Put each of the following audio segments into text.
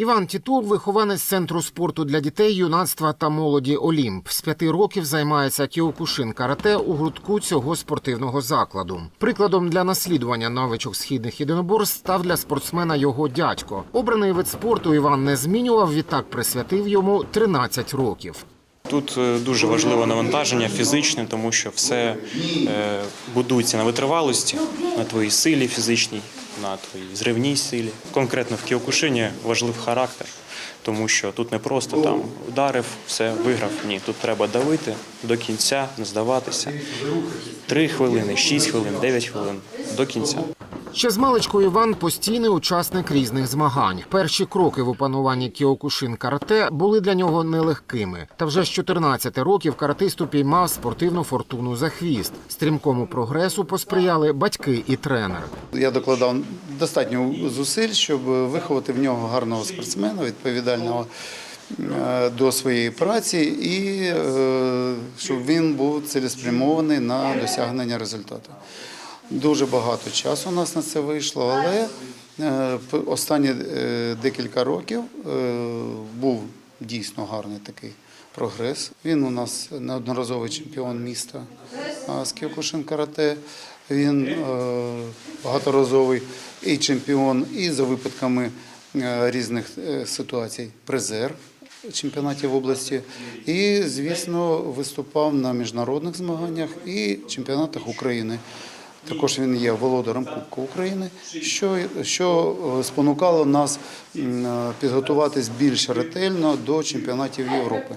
Іван Тітул – вихованець центру спорту для дітей, юнацтва та молоді Олімп. З п'яти років займається кіокушин карате у гуртку цього спортивного закладу. Прикладом для наслідування навичок східних єдиноборств став для спортсмена його дядько. Обраний вид спорту Іван не змінював, відтак присвятив йому 13 років. Тут е, дуже важливе навантаження фізичне, тому що все е, будується на витривалості, на твоїй силі фізичній, на твоїй зривній силі. Конкретно в кіокушині важлив характер, тому що тут не просто там ударив, все виграв. Ні, тут треба давити до кінця, не здаватися. Три хвилини, шість хвилин, дев'ять хвилин до кінця. Ще з маличку Іван постійний учасник різних змагань. Перші кроки в опануванні кіокушин карате були для нього нелегкими. Та вже з 14 років каратисту піймав спортивну фортуну за хвіст. Стрімкому прогресу посприяли батьки і тренер. Я докладав достатньо зусиль, щоб виховати в нього гарного спортсмена, відповідального е, до своєї праці, і е, щоб він був цілеспрямований на досягнення результату. Дуже багато часу у нас на це вийшло, але е, останні е, декілька років е, був дійсно гарний такий прогрес. Він у нас неодноразовий чемпіон міста з Кіокушин карате. Він багаторазовий і чемпіон, і за випадками різних ситуацій призер чемпіонатів області. І, звісно, виступав на міжнародних змаганнях і чемпіонатах України. Також він є володарем Кубку України, що, що е, спонукало нас е, підготуватись більш ретельно до чемпіонатів Європи.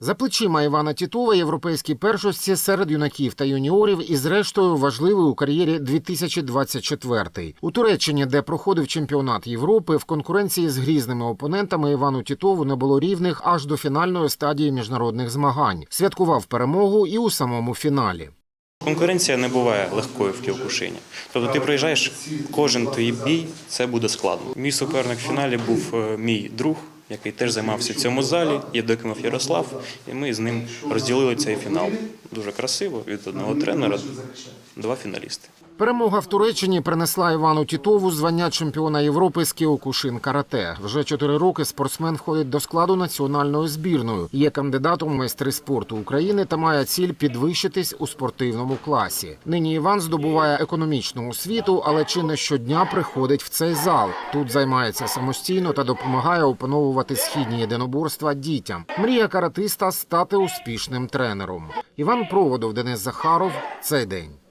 За плечима Івана Тітова європейські першості серед юнаків та юніорів і, зрештою, важливий у кар'єрі 2024. У Туреччині, де проходив чемпіонат Європи, в конкуренції з грізними опонентами Івану Тітову не було рівних аж до фінальної стадії міжнародних змагань. Святкував перемогу і у самому фіналі. Конкуренція не буває легкою в кіокушині. Тобто ти приїжджаєш, кожен твій бій це буде складно. Мій суперник в фіналі був е, мій друг, який теж займався в цьому залі, Євдокимов Ярослав, і ми з ним розділили цей фінал. Дуже красиво від одного тренера, два фіналісти. Перемога в Туреччині принесла Івану Тітову звання чемпіона Європи з кіокушин карате. Вже чотири роки спортсмен входить до складу національної збірної. Є кандидатом майстри спорту України та має ціль підвищитись у спортивному класі. Нині Іван здобуває економічну освіту, але чи не щодня приходить в цей зал. Тут займається самостійно та допомагає опановувати східні єдиноборства дітям. Мрія каратиста стати успішним тренером. Іван Проводов, Денис Захаров. Цей день.